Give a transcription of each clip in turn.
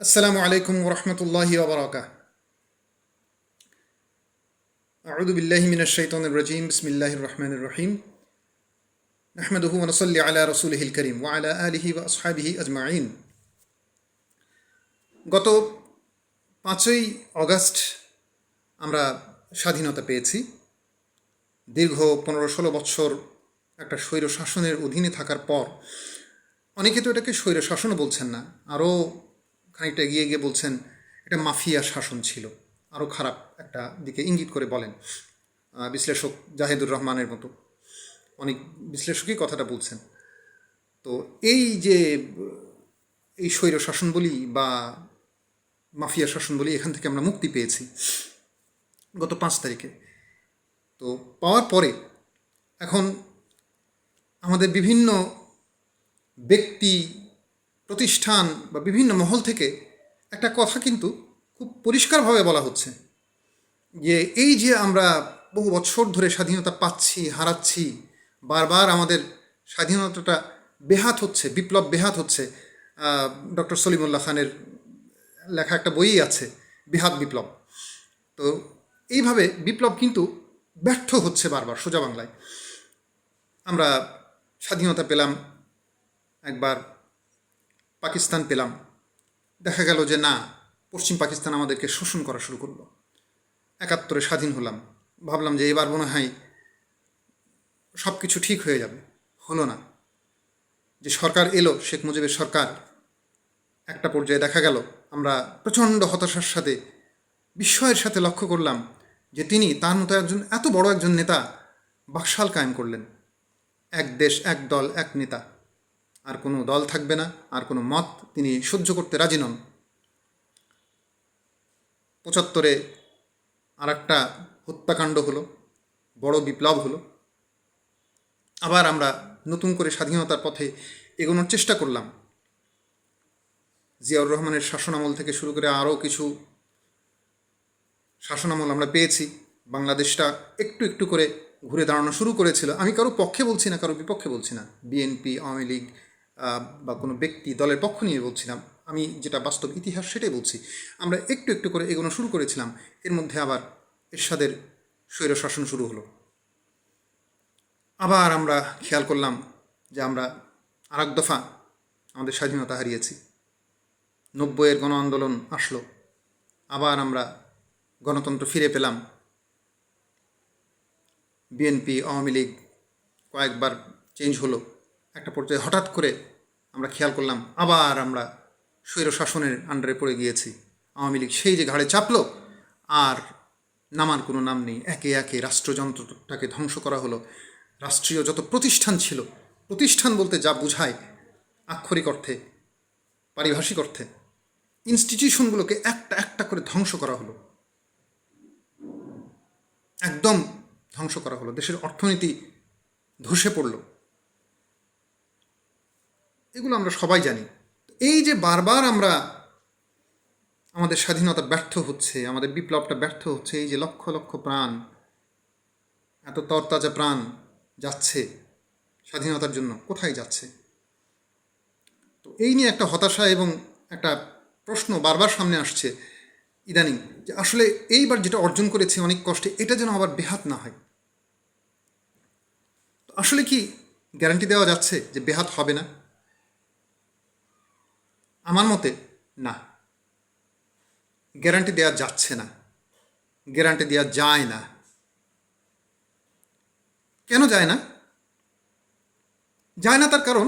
السلام عليكم ورحمة الله وبركاته أعوذ بالله من الشيطان الرجيم بسم الله الرحمن الرحيم نحمده ونصلي على رسوله الكريم وعلى آله وأصحابه أجمعين গত পাঁচই অগস্ট আমরা স্বাধীনতা পেয়েছি দীর্ঘ পনেরো ষোলো বৎসর একটা স্বৈর শাসনের অধীনে থাকার পর অনেকে তো এটাকে স্বৈর শাসনও বলছেন না আরও খানিকটা এগিয়ে গিয়ে বলছেন, এটা মাফিয়া শাসন ছিল। আরও খারাপ একটা দিকে ইঙ্গিত করে বলেন বিশ্লেষক জাহেদুর রহমানের মতো। অনেক বিশ্লেষকই কথাটা বলছেন। তো এই যে, এই স্বৈর শাসন বলি বা মাফিয়া শাসন বলি, এখান থেকে আমরা মুক্তি পেয়েছি গত পাঁচ তারিখে। তো পাওয়ার পরে এখন আমাদের বিভিন্ন ব্যক্তি প্রতিষ্ঠান বা বিভিন্ন মহল থেকে একটা কথা কিন্তু খুব পরিষ্কারভাবে বলা হচ্ছে যে এই যে আমরা বহু বছর ধরে স্বাধীনতা পাচ্ছি, হারাচ্ছি, বারবার আমাদের স্বাধীনতাটা বেহাত হচ্ছে, বিপ্লব বেহাত হচ্ছে ডক্টর সলিমুল্লাহ খানের লেখা একটা বইই আছে বেহাত বিপ্লব। তো এইভাবে বিপ্লব কিন্তু ব্যর্থ হচ্ছে বারবার সোজা বাংলায়। আমরা স্বাধীনতা পেলাম একবার পাকিস্তান পেলাম। দেখা গেল যে না, পশ্চিম পাকিস্তান আমাদেরকে শোষণ করা শুরু করল। একাত্তরে স্বাধীন হলাম। ভাবলাম যে এবার মনে হয় সব কিছু ঠিক হয়ে যাবে। হলো না। যে সরকার এলো, শেখ মুজিবের সরকার, একটা পর্যায়ে দেখা গেল, আমরা প্রচণ্ড হতাশার সাথে, বিস্ময়ের সাথে লক্ষ্য করলাম যে তিনি, তার মতো একজন, এত বড় একজন নেতা বাকশাল কায়েম করলেন। এক দেশ, এক দল, এক নেতা। আর কোনো দল থাকবে না, আর কোনো মত তিনি সহ্য করতে রাজি নন। পঁচাত্তরে আর একটা হত্যাকাণ্ড হলো, বড় বিপ্লব হলো। আবার আমরা নতুন করে স্বাধীনতার পথে এগোনোর চেষ্টা করলাম। জিয়াউর রহমানের শাসনামল থেকে শুরু করে আরও কিছু শাসনামল আমরা পেয়েছি। বাংলাদেশটা একটু একটু করে ঘুরে দাঁড়ানো শুরু করেছিল। আমি কারও পক্ষে বলছি না, কারও বিপক্ষে বলছি না। বিএনপি, আওয়ামী লীগ বা কোনো ব্যক্তি, দলের পক্ষ নিয়ে বলছিলাম, আমি যেটা বাস্তব ইতিহাস সেটাই বলছি। আমরা একটু একটু করে এগোনো শুরু করেছিলাম, এর মধ্যে আবার এরশাদের স্বৈর শাসন শুরু হলো। আবার আমরা খেয়াল করলাম যে আমরা আর এক দফা আমাদের স্বাধীনতা হারিয়েছি। নব্বইয়ের গণ আন্দোলন আসলো, আবার আমরা গণতন্ত্র ফিরে পেলাম। বিএনপি, আওয়ামী লীগ কয়েকবার চেঞ্জ হলো। একটা পর্যায়ে হঠাৎ করে আমরা খেয়াল করলাম আবার আমরা স্বৈর শাসনের আন্ডারে পড়ে গিয়েছি। আওয়ামী লীগ সেই যে ঘাড়ে চাপলো, আর নামার কোনো নাম নেই। একে একে রাষ্ট্রযন্ত্রটাকে ধ্বংস করা হলো। রাষ্ট্রীয় যত প্রতিষ্ঠান ছিল, প্রতিষ্ঠান বলতে যা বোঝায় আক্ষরিক অর্থে, পারিভাষিক অর্থে ইনস্টিটিউশনগুলোকে একটা একটা করে ধ্বংস করা হলো। একদম ধ্বংস করা হলো। দেশের অর্থনীতি ধসে পড়ল। এগুলো আমরা সবাই জানি। এই যে বারবার আমরা আমাদের স্বাধীনতা ব্যর্থ হচ্ছে, আমাদের বিপ্লবটা ব্যর্থ হচ্ছে, এই যে লক্ষ লক্ষ প্রাণ, এত তরতাজা প্রাণ যাচ্ছে স্বাধীনতার জন্য, কোথায় যাচ্ছে? তো এই নিয়ে একটা হতাশা এবং একটা প্রশ্ন বারবার সামনে আসছে ইদানিং, যে আসলে এইবার যেটা অর্জন করেছে অনেক কষ্টে, এটা যেন আবার বেহাত না হয়। আসলে কি গ্যারান্টি দেওয়া যাচ্ছে যে বেহাত হবে না? আমার মতে, না। গ্যারান্টি দেওয়া যাচ্ছে না। গ্যারান্টি দেওয়া যায় না। কেন যায় না? যায় না তার কারণ,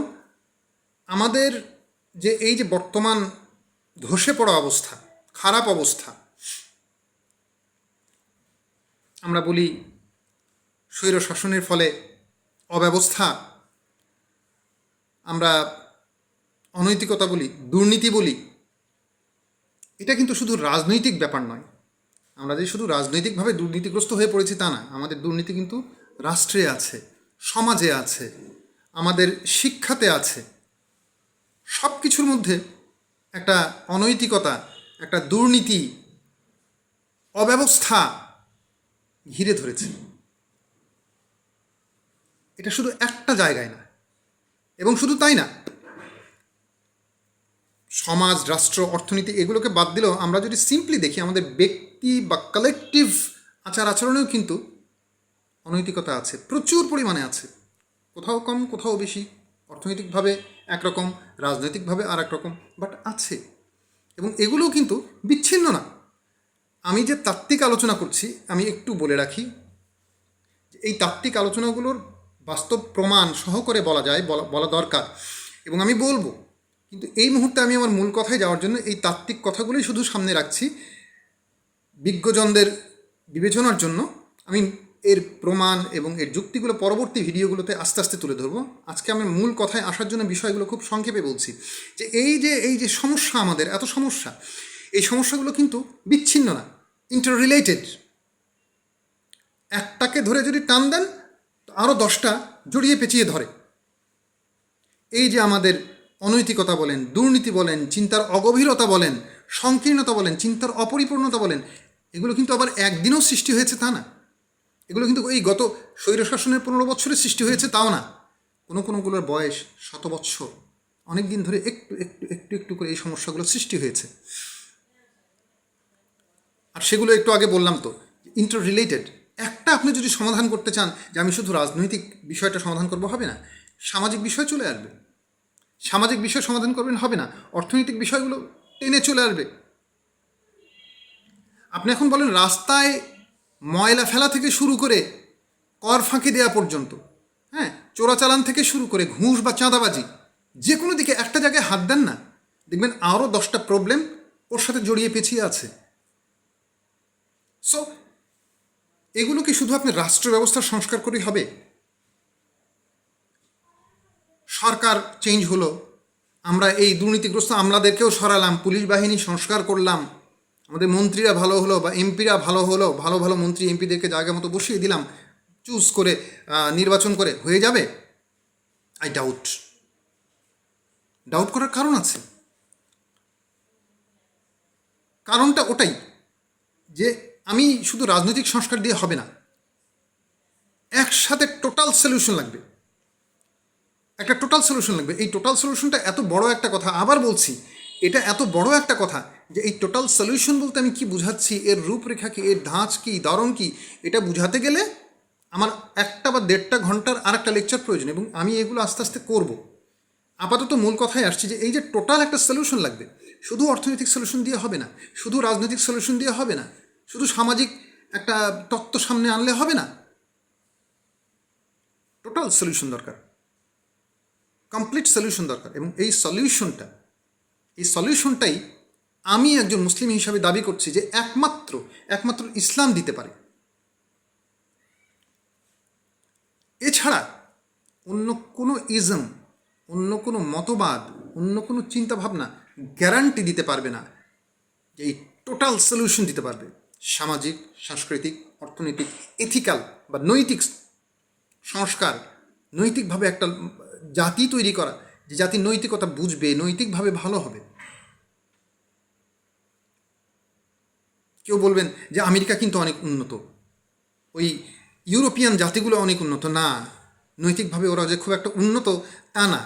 আমাদের যে এই যে বর্তমান ধসে পড়া অবস্থা, খারাপ অবস্থা, আমরা বলি স্বৈর শাসনের ফলে অব্যবস্থা, আমরা অনৈতিকতা বলি, দুর্নীতি বলি, এটা কিন্তু শুধু রাজনৈতিক ব্যাপার নয়। আমরা যে শুধু রাজনৈতিকভাবে দুর্নীতিগ্রস্ত হয়ে পড়েছি তা না, আমাদের দুর্নীতি কিন্তু রাষ্ট্রে আছে, সমাজে আছে, আমাদের শিক্ষাতে আছে। সব কিছুর মধ্যে একটা অনৈতিকতা, একটা দুর্নীতি অব্যবস্থা ঘিরে ধরেছে। এটা শুধু একটা জায়গায় না, এবং শুধু তাই না সমাজ, রাষ্ট্র, অর্থনীতি, এগুলোকে বাদ দিলেও আমরা যদি সিম্পলি দেখি, আমাদের ব্যক্তি বা কালেকটিভ আচার আচরণেও কিন্তু অনৈতিকতা আছে, প্রচুর পরিমাণে আছে। কোথাও কম, কোথাও বেশি, অর্থনৈতিকভাবে একরকম, রাজনৈতিকভাবে আর একরকম বাট আছে। এবং এগুলোও কিন্তু বিচ্ছিন্ন না। আমি যে তাত্ত্বিক আলোচনা করছি, আমি একটু বলে রাখি, এই তাত্ত্বিক আলোচনাগুলোর বাস্তব প্রমাণ সহকারে বলা যায় বলা দরকার। এবং আমি বলব কিন্তু এই মুহূর্তে আমি আমার মূল কথায় যাওয়ার জন্য এই তাত্ত্বিক কথাগুলোই শুধু সামনে রাখছি বিজ্ঞজনদের বিবেচনার জন্য। আমি এর প্রমাণ এবং এর যুক্তিগুলো পরবর্তী ভিডিওগুলোতে আস্তে আস্তে তুলে ধরবো। আজকে আমি মূল কথায় আসার জন্য বিষয়গুলো খুব সংক্ষেপে বলছি যে এই যে এই যে সমস্যা আমাদের, এত সমস্যা, এই সমস্যাগুলো কিন্তু বিচ্ছিন্ন না ইন্টার রিলেটেড একটাকে ধরে যদি টান দেন আরও দশটা জড়িয়ে পেঁচিয়ে ধরে। এই যে আমাদের অনৈতিকতা বলেন, দুর্নীতি বলেন, চিন্তার অগভীরতা বলেন, সংকীর্ণতা বলেন, চিন্তার অপরিপূর্ণতা বলেন, এগুলো কিন্তু আবার একদিনও সৃষ্টি হয়েছে তা না। এগুলো কিন্তু এই গত স্বৈরশাসনের পনেরো বছরের সৃষ্টি হয়েছে তাও না। কোনো কোনোগুলোর বয়স শত বৎসর অনেক দিন ধরে একটু একটু একটু একটু করে এই সমস্যাগুলো সৃষ্টি হয়েছে। আর সেগুলো একটু আগে বললাম তো ইন্টার রিলেটেড একটা আপনি যদি সমাধান করতে চান যে আমি শুধু রাজনৈতিক বিষয়টা সমাধান করব, হবে না। সামাজিক বিষয় চলে আসবে। সামাজিক বিষয় সমাধান করবেন, হবে না। অর্থনৈতিক বিষয়গুলো টেনে চলে আসবে। আপনি এখন বলেন, রাস্তায় ময়লা ফেলা থেকে শুরু করে কর ফাঁকি দেওয়া পর্যন্ত হ্যাঁ চোরাচালান থেকে শুরু করে ঘুষ বা চাঁদাবাজি, যে কোনো দিকে একটা জায়গায় হাত দেন না। দেখবেন আরও দশটা প্রবলেম ওর সাথে জড়িয়ে পেছিয়ে আছে। সো এগুলো কি শুধু আপনি রাষ্ট্র ব্যবস্থার সংস্কার করেই হবে? সরকার চেঞ্জ হলো। আমরা এই দুর্নীতিগ্রস্ত আমলাদেরকেও সরালাম, পুলিশ বাহিনী সংস্কার করলাম। আমাদের মন্ত্রীরা ভালো হলো বা এমপিরা ভালো হলো, ভালো ভালো মন্ত্রী এমপিদেরকে জায়গা মতো বসিয়ে দিলাম। চুজ করে নির্বাচন করে, হয়ে যাবে? আই ডাউট ডাউট করার কারণ আছে। কারণটা ওটাই যে আমি শুধু রাজনৈতিক সংস্কার দিয়ে হবে না। একসাথে টোটাল সলিউশন লাগবে। একটা টোটাল সলিউশন লাগবে। এই টোটাল সলিউশনটা এত বড় একটা কথা, আবার বলছি, এটা এত বড় একটা কথা যে এই টোটাল সলিউশন বলতে আমি কি বুঝাচ্ছি, এর রূপরেখা কি, এর ধাঁচ কি, ধরন কি, এটা বুঝাতে গেলে আমার একটা বা দেড়টা ঘণ্টার আর একটা লেকচার প্রয়োজন এবং আমি এগুলো আস্তে আস্তে করব। আপাতত মূল কথায় আসছি যে এই যে টোটাল একটা সলিউশন লাগবে, শুধু অর্থনৈতিক সলিউশন দিয়ে হবে না, শুধু রাজনৈতিক সলিউশন দিয়ে হবে না, শুধু সামাজিক একটা তত্ত্ব সামনে আনলে হবে না। টোটাল সলিউশন দরকার। কমপ্লিট সলিউশন দরকার এবং এই সলিউশনটা এই সলিউশনটাই আমি একজন মুসলিম হিসাবে দাবি করছি যে একমাত্র একমাত্র ইসলাম দিতে পারে। এছাড়া অন্য কোনো ইজম অন্য কোনো মতবাদ, অন্য কোনো চিন্তাভাবনা গ্যারান্টি দিতে পারবে না যে এই টোটাল সলিউশন দিতে পারবে। সামাজিক, সাংস্কৃতিক, অর্থনৈতিক এথিক্যাল বা নৈতিক সংস্কার, নৈতিকভাবে একটা জাতি তৈরি করা, যে জাতি নৈতিকতা বুঝবে, নৈতিকভাবে ভালো হবে। কেউ বলবেন যে আমেরিকা কিন্তু অনেক উন্নত। ওই ইউরোপিয়ান জাতিগুলো অনেক উন্নত। না, নৈতিকভাবে ওরা যে খুব একটা উন্নত তা না।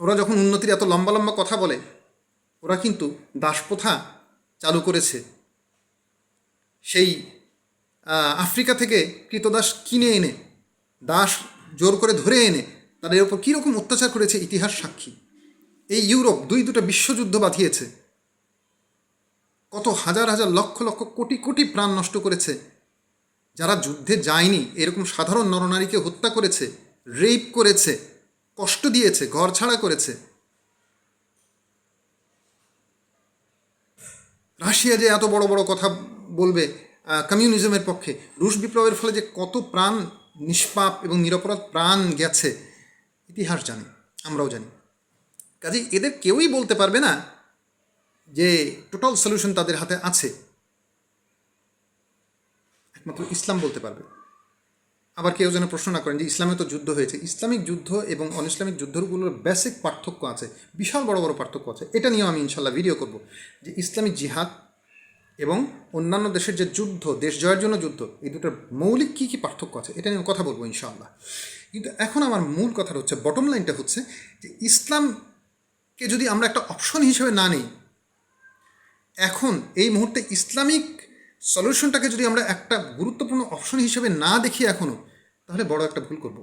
ওরা যখন উন্নতির এত লম্বা লম্বা কথা বলে, ওরা কিন্তু দাসপ্রথা চালু করেছে। সেই আফ্রিকা থেকে কৃতদাস কিনে এনে, দাস জোর করে ধরে এনে তাদের ওপর কীরকম অত্যাচার করেছে ইতিহাস সাক্ষী? এই ইউরোপ দুই দুটো বিশ্বযুদ্ধ বাঁধিয়েছে। কত হাজার হাজার লক্ষ লক্ষ কোটি কোটি প্রাণ নষ্ট করেছে। যারা যুদ্ধে যায়নি, এরকম সাধারণ নরনারীকে হত্যা করেছে, রেপ করেছে, কষ্ট দিয়েছে ঘর ছাড়া করেছে। রাশিয়া যে এত বড় বড় কথা বলবে কমিউনিজমের পক্ষে, রুশ বিপ্লবের ফলে যে কত প্রাণ নিষ্পাপ এবং নিরপরাধ প্রাণ গেছে ইতিহাস জানে, আমরাও জানি। কাজে এদের কেউই বলতে পারবে না যে টোটাল সলিউশন তাদের হাতে আছে। একমাত্র ইসলাম বলতে পারবে। আবার কেউ যেন প্রশ্ন না করেন যে ইসলামে তো যুদ্ধ হয়েছে। ইসলামিক যুদ্ধ এবং অন ইসলামিক যুদ্ধগুলোর বেসিক পার্থক্য আছে, বিশাল বড় বড় পার্থক্য আছে। এটা নিয়েও আমি ইনশাল্লাহ ভিডিও করব যে ইসলামিক জিহাদ এবং অন্যান্য দেশের যে যুদ্ধ, দেশ জয়ের জন্য যুদ্ধ, এই দুটোর মৌলিক কী কী পার্থক্য আছে, এটা নিয়ে কথা বলব ইনশাআল্লাহ কিন্তু এখন আমার মূল কথাটা হচ্ছে বটম লাইনটা হচ্ছে যে ইসলাম কে যদি আমরা একটা অপশন হিসেবে না নিই, এখন এই মুহূর্তে ইসলামিক সলিউশনটাকে যদি আমরা একটা গুরুত্বপূর্ণ অপশন হিসেবে না দেখি এখনও তাহলে বড় একটা ভুল করব।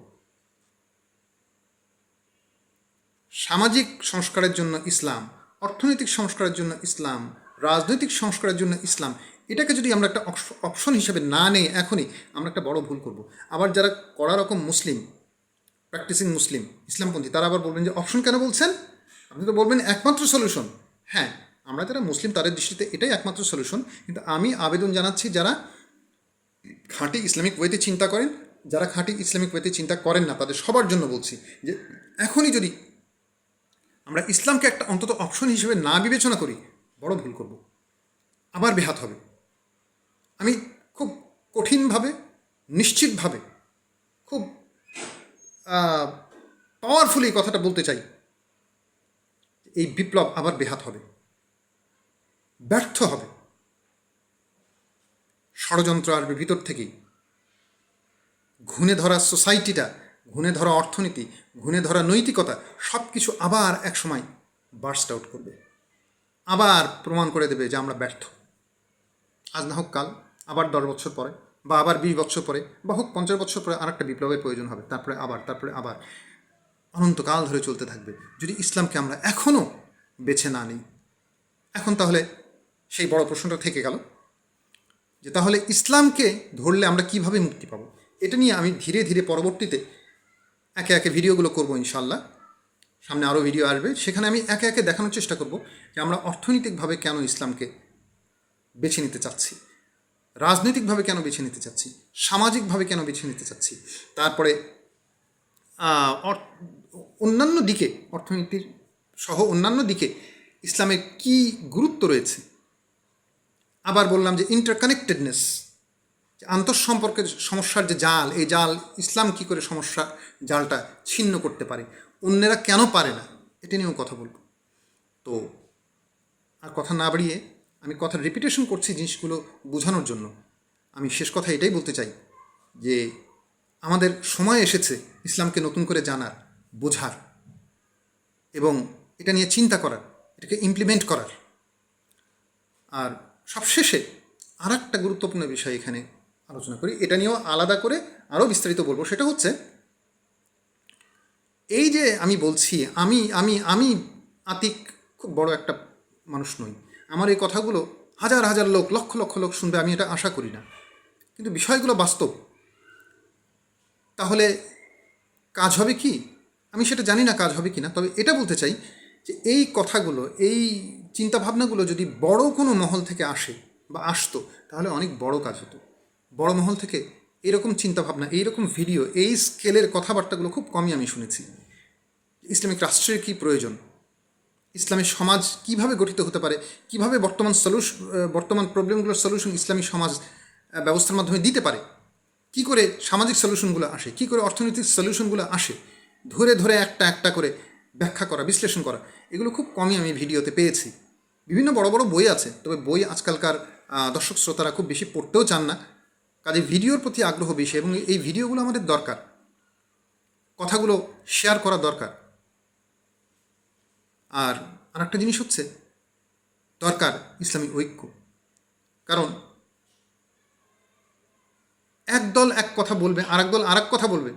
সামাজিক সংস্কারের জন্য ইসলাম, অর্থনৈতিক সংস্কারের জন্য ইসলাম, রাজনৈতিক সংস্কারের জন্য ইসলাম, এটাকে যদি আমরা একটা অপশন হিসেবে না নেই এখনই, আমরা একটা বড় ভুল করব। আবার যারা কড়া রকম মুসলিম প্র্যাকটিসিং মুসলিম ইসলামপন্থী তারা আবার বলবেন যে অপশন কেন বলছেন? আপনি তো বলবেন একমাত্র সলিউশন হ্যাঁ আমরা যারা মুসলিম তাদের দৃষ্টিতে এটাই একমাত্র সলিউশন কিন্তু আমি আবেদন জানাচ্ছি, যারা খাঁটি ইসলামিক ওয়েতে চিন্তা করেন, যারা খাঁটি ইসলামিক ওয়েতে চিন্তা করেন না, তাদের সবার জন্য বলছি যে, এখনই যদি আমরা ইসলামকে একটা অন্তত অপশন হিসেবে না বিবেচনা করি, বড় ভুল করব। আবার বেহাত হবে। আমি খুব কঠিনভাবে, নিশ্চিতভাবে, খুব পাওয়ারফুলি কথাটা বলতে চাই। এই বিপ্লব আবার বেহাত হবে। ব্যর্থ হবে। ষড়যন্ত্র আসবে ভিতর থেকেই। ঘুণে ধরা সোসাইটিটা ঘুণে ধরা অর্থনীতি, ঘুণে ধরা নৈতিকতা সব কিছু আবার একসময় বার্স্ট আউট করবে। আবার প্রমাণ করে দেবে যে আমরা ব্যর্থ। আজ না হোক কাল, আবার দশ বছর পরে। বা আবার বিশ বছর পরে বা হোক পঞ্চাশ বছর পরে আর একটা বিপ্লবের প্রয়োজন হবে, তারপরে আবার তারপরে আবার। অনন্তকাল ধরে চলতে থাকবে। যদি ইসলামকে আমরা এখনও বেছে না নিই, এখন তাহলে সেই বড় প্রশ্নটা থেকে গেল যে তাহলে ইসলামকে ধরলে আমরা কীভাবে মুক্তি পাবো? এটা নিয়ে আমি ধীরে ধীরে পরবর্তীতে একে একে ভিডিওগুলো করব ইনশাল্লাহ সামনে আরও ভিডিও আসবে। সেখানে আমি একে একে দেখানোর চেষ্টা করব যে আমরা অর্থনৈতিকভাবে কেন ইসলামকে বেছে নিতে চাচ্ছি। রাজনৈতিকভাবে কেন বেছে নিতে চাচ্ছি? সামাজিকভাবে কেন বেছে নিতে চাচ্ছি? তারপরে অন্যান্য দিকে, অর্থনীতির সহ অন্যান্য দিকে ইসলামের কি গুরুত্ব রয়েছে? আবার বললাম যে ইন্টারকানেক্টেডনেস আন্তঃসম্পর্কের সমস্যার যে জাল, এই জাল ইসলাম কি করে সমস্যা জালটা ছিন্ন করতে পারে? অন্যেরা কেন পারে না? এটা নিয়েও কথা বলব। তো, আর কথা না বাড়িয়ে আমি কথা রিপিটেশন করছি জিনিসগুলো বোঝানোর জন্য। আমি শেষ কথা এটাই বলতে চাই যে, আমাদের সময় এসেছে ইসলামকে নতুন করে জানার, বোঝার এবং এটা নিয়ে চিন্তা করার, এটাকে ইমপ্লিমেন্ট করার। আর সবশেষে আর একটা গুরুত্বপূর্ণ বিষয় এখানে আলোচনা করি। এটা নিয়েও আলাদা করে আরও বিস্তারিত বলব। সেটা হচ্ছে, এই যে আমি বলছি, আমি আমি আমি আতিক খুব বড় একটা মানুষ নই। আমার এই কথাগুলো হাজার হাজার লোক, লক্ষ লক্ষ লোক শুনবে, আমি এটা আশা করি না। কিন্তু বিষয়গুলো বাস্তব। তাহলে কাজ হবে কি? আমি সেটা জানি না কাজ হবে কি না তবে এটা বলতে চাই যে এই কথাগুলো, এই চিন্তাভাবনাগুলো যদি বড় কোনো মহল থেকে আসে বা আসতো, তাহলে অনেক বড় কাজ হতো। বড় মহল থেকে এরকম চিন্তাভাবনা, এইরকম ভিডিও, এই স্কেলের কথাবার্তাগুলো খুব কমই আমি শুনেছি। ইসলামিক রাষ্ট্রের কী প্রয়োজন? ইসলামী সমাজ কীভাবে গঠিত হতে পারে? কীভাবে বর্তমান সলিউশ বর্তমান প্রবলেমগুলোর সলিউশন ইসলামী সমাজ ব্যবস্থার মাধ্যমে দিতে পারে? কি করে সামাজিক সলিউশনগুলো আসে? কি করে অর্থনৈতিক সলিউশনগুলো আসে? ধরে ধরে একটা একটা করে ব্যাখ্যা করা, বিশ্লেষণ করা, এগুলো খুব কমই আমি ভিডিওতে পেয়েছি। বিভিন্ন বড় বড় বই আছে, তবে বই আজকালকার দর্শক শ্রোতারা খুব বেশি পড়তেও চান না। কাজে ভিডিওর প্রতি আগ্রহ বেশি এবং এই ভিডিওগুলো আমাদের দরকার। কথাগুলো শেয়ার করা দরকার। আর আরেকটা জিনিস হচ্ছে দরকার ইসলামী ঐক্য। কারণ এক দল এক কথা বলবে আর দল আর এক কথা বলবে।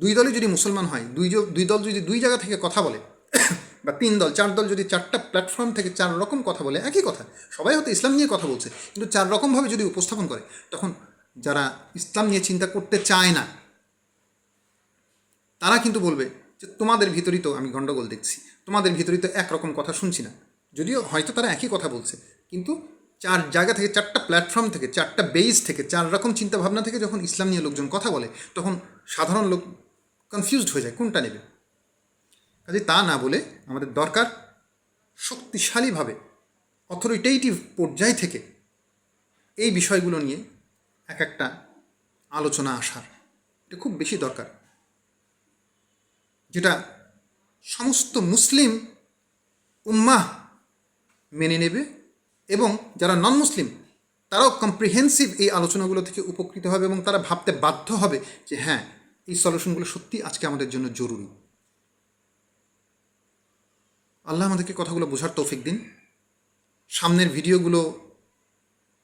দুই দলই যদি মুসলমান হয়, দুই দুই দল যদি দুই জায়গা থেকে কথা বলে, বা তিন দল, চার দল যদি চারটা প্ল্যাটফর্ম থেকে চার রকম কথা বলে, একই কথা, সবাই হয়তো ইসলাম নিয়ে কথা বলছে, কিন্তু চার রকমভাবে যদি উপস্থাপন করে, তখন যারা ইসলাম নিয়ে চিন্তা করতে চায় না, তারা কিন্তু বলবে যে তোমাদের ভিতরই তো আমি গণ্ডগোল দেখছি, তোমাদের ভিতরই তো একরকম কথা শুনছি না। যদিও হয়তো তারা একই কথা বলছে, কিন্তু চার জায়গা থেকে, চারটা প্ল্যাটফর্ম থেকে, চারটা বেস থেকে, চার রকম চিন্তাভাবনা থেকে যখন ইসলাম নিয়ে লোকজন কথা বলে, তখন সাধারণ লোক কনফিউজড হয়ে যায়, কোনটা নেবে? কাজে তা না বলে আমাদের দরকার শক্তিশালীভাবে অথরিটেটিভ পর্যায় থেকে এই বিষয়গুলো নিয়ে এক একটা আলোচনা আসার। এটা খুব বেশি দরকার। যেটা সমস্ত মুসলিম উম্মাহ মেনে নেবে এবং যারা নন মুসলিম তারাও কম্প্রিহেন্সিভ এই আলোচনাগুলো থেকে উপকৃত হবে এবং তারা ভাবতে বাধ্য হবে যে হ্যাঁ এই সলিউশনগুলো সত্যি আজকে আমাদের জন্য জরুরি। আল্লাহ আমাদেরকে কথাগুলো বোঝার তৌফিক দিন। সামনের ভিডিওগুলো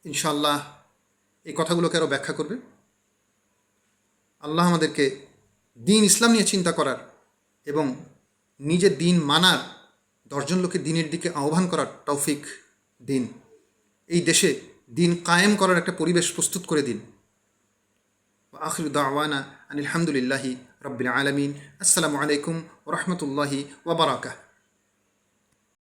ইনশাআল্লাহ এই কথাগুলোকে আরও ব্যাখ্যা করবে। আল্লাহ আমাদেরকে দিন ইসলাম নিয়ে চিন্তা করার এবং নিজে দিন মানার দশজন লোকে দিনের দিকে আহ্বান করার তৌফিক দিন। এই দেশে দিন কায়েম করার একটা পরিবেশ প্রস্তুত করে দিন। আখির দাওয়ানা আনিল রবিল আলমিন। আসসালামু আলাইকুম রহমতুল্লাহি ওবরাকাহ